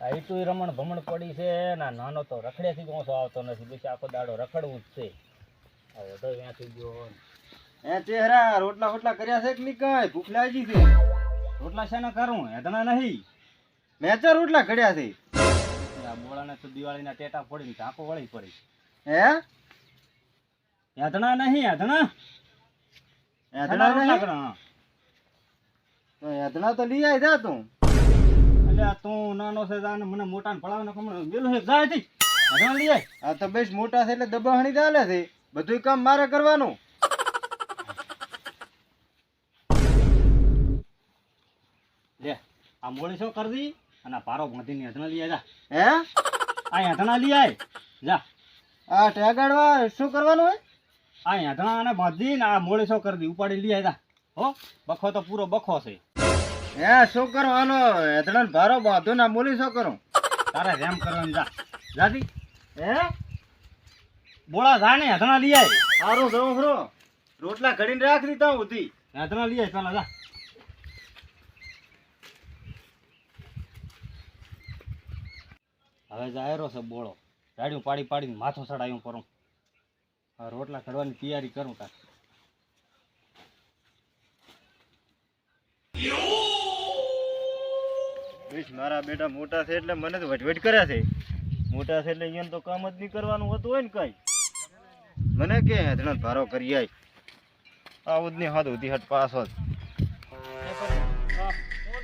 આ તું રમણ ભમણ પડી છે ના નાનો તો રખડેથી કોસો આવતો નથી બેસી આખો દાડો રખડવું જ છે. હવે તો ત્યાંથી ગયો. એ ચહેરા રોટલા ફોટલા કર્યા છે કે નહીં કઈ? ભૂખ લાગી છે. રોટલા શેના કરું? હેદણા નહીં. મેં ચાર રોટલા કર્યા છે. આ બોળાને તો દિવાળીના ટેટા ફોડીને ટાંકો વળી પડી. હે? હેદણા નહીં એધડા રોટલા નહીં? તો એધડા તો લઈ આવી જા તું. તું નાનો છે જાને મને મોટાને પડાવને કમણ વેલો છે જાય તી હેદણા લઈ આ તો બેસ મોટા છે એટલે દબાહણી ચાલે છે. બધું કામ મારે કરવાનું. લે આ મોળી શું કરી દી અને આ પારો બાંધીને હેદણા લઈ જા. હે? આ હેદણા લઈ આય. જા. આ ટેગાડવા શું કરવાનું હોય? આ હેદણા અને બાંધીને આ મોડી શું કરી દી ઉપાડી લઈ આય હો બખો તો પૂરો બખો છે. હે શું કરવાનો એધડા ભારો બાંધો ના બોલી શું કરું? તારે રેમ કરવાનું જા. જાતી હે? બોળા જા ને હેદણા લઈ આય. સારું જવું ખરો. રોટલા ઘડીને રાખ દીધા ઉધી. હેદણા લઈ આય પેલા જા. હવે જાયરો છે બોળો. ગાડીઓ પાડી પાડીને માથું ચડાયું કરું. રોટલા ઘડવાની તૈયારી કરું તાર બેસ મારા બેટા મોટા છે એટલે મને તો વટવટ કર્યા છે. મોટા છે એટલે અહીંયા તો કામ જ નહીં કરવાનું હોતું હોય ને કઈ. મને કે હેધણા ભારો કરી આય. આવું જ નહીં હાથ ઉધી હટ પાસ હોત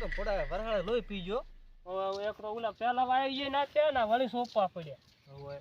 તો થોડા વરહાળે લોહી પીજો હવે એક તો ઓલા પેલા વાય જે ના ત્યાં ના વળી સોપવા પડ્યા. હવે.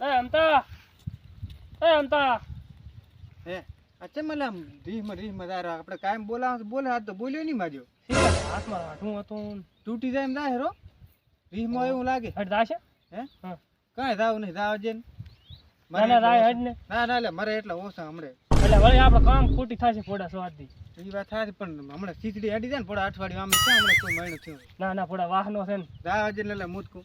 એ અમતા! એ અંતા. હે અચ્છા મને આમ રીહમાં રીહમાં તારે આપણે કાયમ બોલાવ બોલે હાથ તો બોલ્યો નહીં માજો. હાથમાં હાથું હતું. તૂટી જાય એમ ના હેરો રીહમાં એવું લાગે. હટ દાશે હે? હા. કાંઈ જાવ નહીં જાવ છે ના ના રાય હટ ને. ના ના એટલે મરે એટલે ઓછા હમણે. એટલે વળી આપણે કામ ખોટી થશે ફોડા સ્વાદથી. એ વાત થાય પણ હમણાં ખીચડી અડી જાય ને થોડા અઠવાડિયું આમ ક્યાં હમણાં કોઈ મહિનો થયો? ના ના ફોડા વાહનો છે ને. છે એટલે મૂતકું.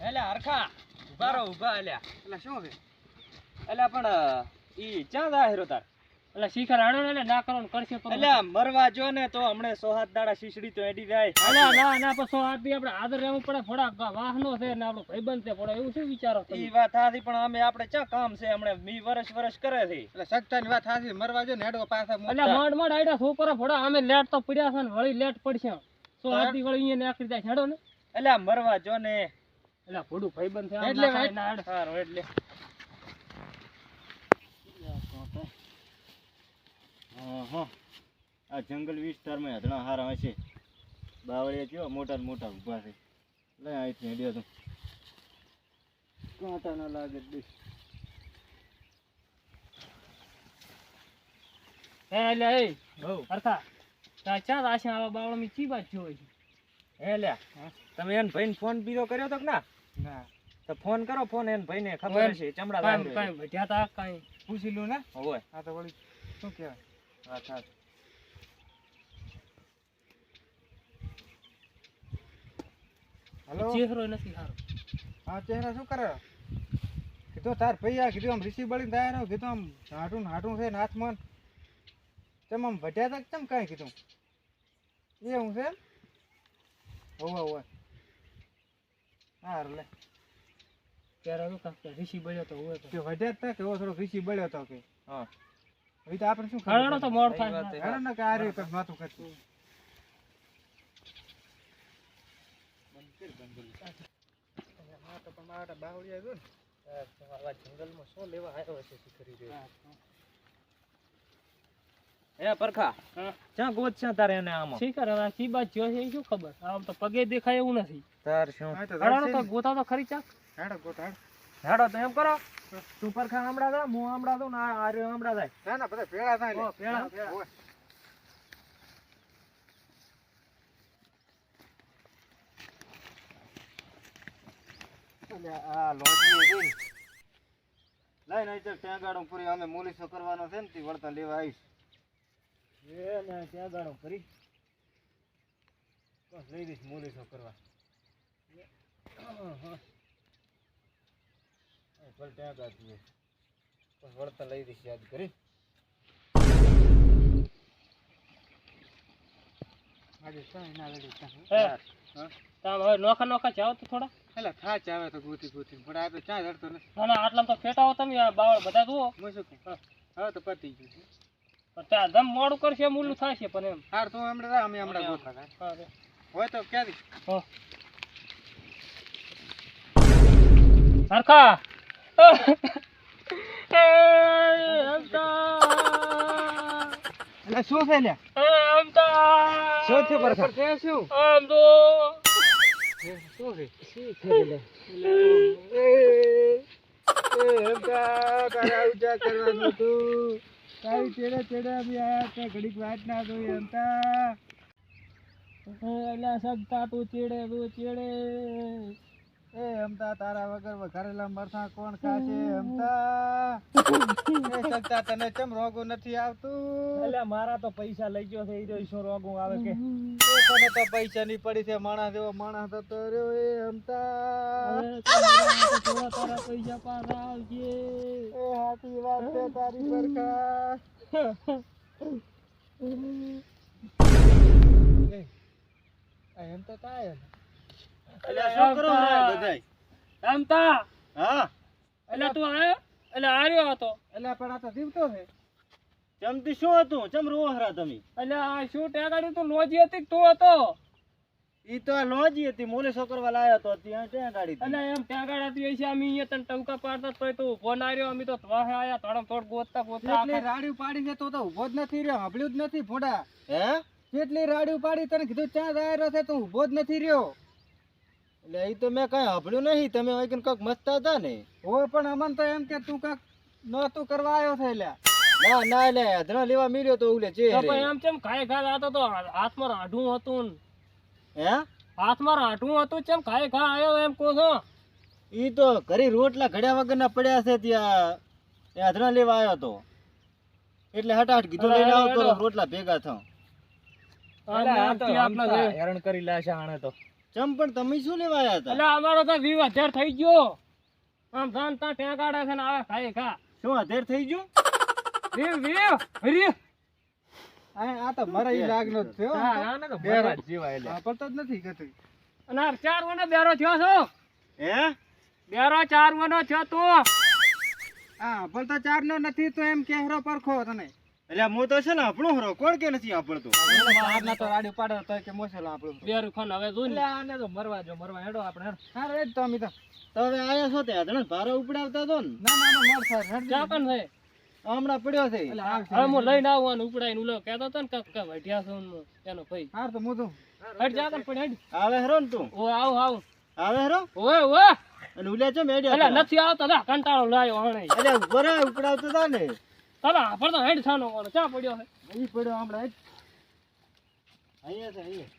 એલા હરખા ઊભા રહો ઊભા એલા એટલે શું છે એલા પણ ઈ ક્યાં જાહેર હેરો તાર? એટલે શિખર હાડો ને એટલે ના કરવાનું કરશે તો એલા મરવા જો ને તો હમણે સો હાથ દાડા શીશડી તો એડી જાય. અલ્યા, ના ના પછી બી આપણે આદર રહેવું પડે. થોડા વાહનો છે ને આપણો ભાઈબંધ છે થોડો એવું શું વિચારો તમે? ઈ વાત હાથી પણ અમે આપણે ચા કામ છે હમણે મી વરસ વરસ કરે છે. એટલે સગતાની વાત હાથી મરવા જો ને હેડો પાછા. અલ્યા માંડ માંડ આયડા છોકરા થોડા અમે લેટ તો પડ્યા છે ને વળી લેટ પડશે. સો દી વળી અહીંયા નાખી જાય હેડો ને. એટલે મરવા જો ને. એટલે ભોડું ભાઈબંધ છે એટલે ના ના એટલે. અહં. આ જંગલ વિસ્તારમાં હેધણા હારા હશે બાવળિયા કેવા મોટા મોટા ઊભા છે. લે અહીંથી હેડ્યો તું. કાંટા ના લાગે બે હે એટલે એ તાર ચા રાશે આવા બાવળામાં ચી વાત જોઈ છે? હે લ્યા તમે એને ભાઈને ફોન બીજો કર્યો તો કે ના? ના. તો ફોન કરો ફોન એને ભાઈને. ખબર છે ચમડા લાગે. કાંઈ તા કાઈ પૂછી લો ને. હોય. આ તો વળી શું કહેવાય? વાત સાચી. હલો? ચહેરો નથી સારો હા ચહેરા શું કરે? કીધું તાર ભૈયા કીધું આમ ઋષિ બળી દાય કીધું આમ હાટું હાટું છે ને હાથમાં તેમ આમ ભટ્યા તક કેમ કાંઈ કીધું? એવું છે હોવે હોવે. સારું લે. ત્યારે શું કાંઈક ઋષિ બળ્યો તો હોય તો. કે વધ્યા જ કે એવો થોડો ઋષિ બળ્યો હતો કે? હા. હવે તો આપણે શું હરાણો તો મોડ થાય. હેરાન ના કે આ રહ્યું માથું કરતું આ તો તમારા બાવળિયા જો ને જંગલમાં શું લેવા આવ્યો હશે એ પરખા. ક્યાં ગોત છે તારે એને આમાં. શીખર હવે કી બાત જો છે શું ખબર? આમ તો પગે દેખાય એવું નથી. તાર શું? હરાણો તો ગોતા તો ખરી ચાક. હેડો ગોત, હેડો. તો એમ કરો તું પરખા હમણાં જા હું હમણાં દઉં ને આ આ રહ્યો હમણાં થાય ના ના બધા ભેળા થાય લે. હો, ભેળા, હા, ભેળા. હોય. એટલે આ લોજની જોઈ. લઈ ત્યાં ગાડો પૂરી અમે મુલીસો કરવાનો છે ને તે વળતા લેવા આવીશ એ ને ત્યાં ગાડો ફરી બસ લઈ દઈશ મુલીસો કરવા ભલે ત્યાં ગાડતું પણ વળતા લઈ દઈશ યાદ કરી. આજે કાંઈ ના લડી કાંઈ. હે? હા. તામ હવે નોખા નોખા જાઓ તો થોડા? એટલે થાચ આવે તો ગોતી ગોતી પણ આ તો જડતો નથી. ના ના તો ફેટાવો તમે આ બાવળ બધા જુઓ. શું હવે તો પતી ગયું ત્યાં જમ મોડું કરશે એમ ઓલું થશે પણ એમ. હાર તું હમણાં અમે હમણાં. હોય તો ક્યાંથી? હા. એટલે શું છે અમતા શું થયું પરખા? તે શું આમ તો શું છે શી એ એ હમતા તારા ઉજા કરવાનું હતું તારી ચેડે ચેડે બી આયા તે ઘડીક વાત ના જોઈ હમતા એલા સગતા તું ચીડે તું ચીડે. એ હમતા તારા વગર વઘારેલા મરસા કોણ ખાશે હમતા એ સગતા તને ચમ રોગો નથી આવતું? એટલે મારા તો પૈસા લઈ ગયો છે એ રહ્યો શું રોગું આવે કે. એ તને તો પૈસા ની પડી છે માણસ એવો માણસ હતો રહ્યો એ હમતા તારા પૈસા પાસ આવજે. એ હાથી વાત છે તારી પરખા એમ તો થાય ને. એટલે શું કરો બધાય? અમતા હા. એટલે તું આયો? એટલે આર્યો હતો. એટલે પણ આ તો જીવતો છે. ચમતી શું હતું? ચમ રો હરા તમે? એટલે આ શું ટેગાડી તું? લોજી હતી કે તું હતો? ઈ તો લોજી હતી. મોલે છોકરવા લાયો તો ત્યાં ટેગાડી એટલે એમ ટેગાડાતી હશે અમે અહીંયા તને ટંકા પાડતા તોય તો ઊભો ના રહ્યો. અમે તો ત્વાહે આયા. થોડા થોડ ગોતતા ગોતતા એટલે રાડી પાડી છે તો તો ઊભો જ નથી રહ્યો. હબળ્યું જ નથી ફોડા હે? કેટલી રાડી પાડી તને કીધું ત્યાં જાય છે તો ઊભો જ નથી રહ્યો. એટલે એ તો મેં કઈ સાંભળ્યું નહીં. તમે વૈકન કોક મસ્તા હતા ને. હોય પણ અમન તો એમ કે તું કાક નહોતું કરવા આવ્યો છે એટલે ના ના એટલે અધરા લેવા મળ્યો તો ઉલે છે એમ કેમ ખાય ઘા આતો તો હાથમાં રાઢું હતું હે? હાથમાં રાઢું હતું કેમ ખાય ઘા આવ્યો એમ કહો છો. ઈ તો ઘરે રોટલા ઘડ્યા વગરના પડ્યા છે ત્યાં. એ અધરા લેવા આવ્યો તો. એટલે હટાટ કીધું લઈને આવતો રોટલા ભેગા હમતા હેરાન કરી લાશે આણે તો. ચમ પણ તમે શું લેવા આવ્યા હતા? એટલે અમારો તો વીવ હજાર થઈ ગયો. આમ ધન તા ટેગાડે છે ને આવે ખાઈ ખા. શું અધેર થઈ ગયું? વીવ વીવ હરી આ તો મારા ઈ લાગનો જ થયો. હા, આને તો જીવા જેવા એટલે. વાપરતો જ નથી કતું અને આ ચાર વનો બેરો થયો છો? હે? બેરો ચાર વનો થયો તો? હા ભલતા ચાર નો નથી તો એમ કેહરો પરખો તને. એટલે હું તો છે ને આપણું હરો કોણ કે નથી આપણતું આજના તો પાડે તો કે મોસેલો આપણું. બેરું ખાન હવે જોઈ એટલે આને તો મરવા જો મરવા હેડો આપણે હા રે તો અમે તો. તો હવે આયા છો તે અધરા ભારો ઉપડાવતા તો ને? ના ના ના મર સર હેડ ચા કન છે હમણાં પડ્યો છે. હવે હું લઈને આવવાનું ઉપડાઈને ઉલો. કહેતો હતો ને કે વઢિયા છું એનો ભાઈ. હાર તો જા પણ આવે ને તું? ઓ આવ આવ. આવે હરો? ઓય ઓય. અને ઉલ્યા છે એટલે નથી આવતો લા કંટાળો લાયો હણે. એટલે બરા ઉપડાવતા હતા ને? તલા આપણ તો હેડ છાનો વાળો ચા પડ્યો છે? અહીં પડ્યો હમણાં અહીંયા છે, અહીંયા.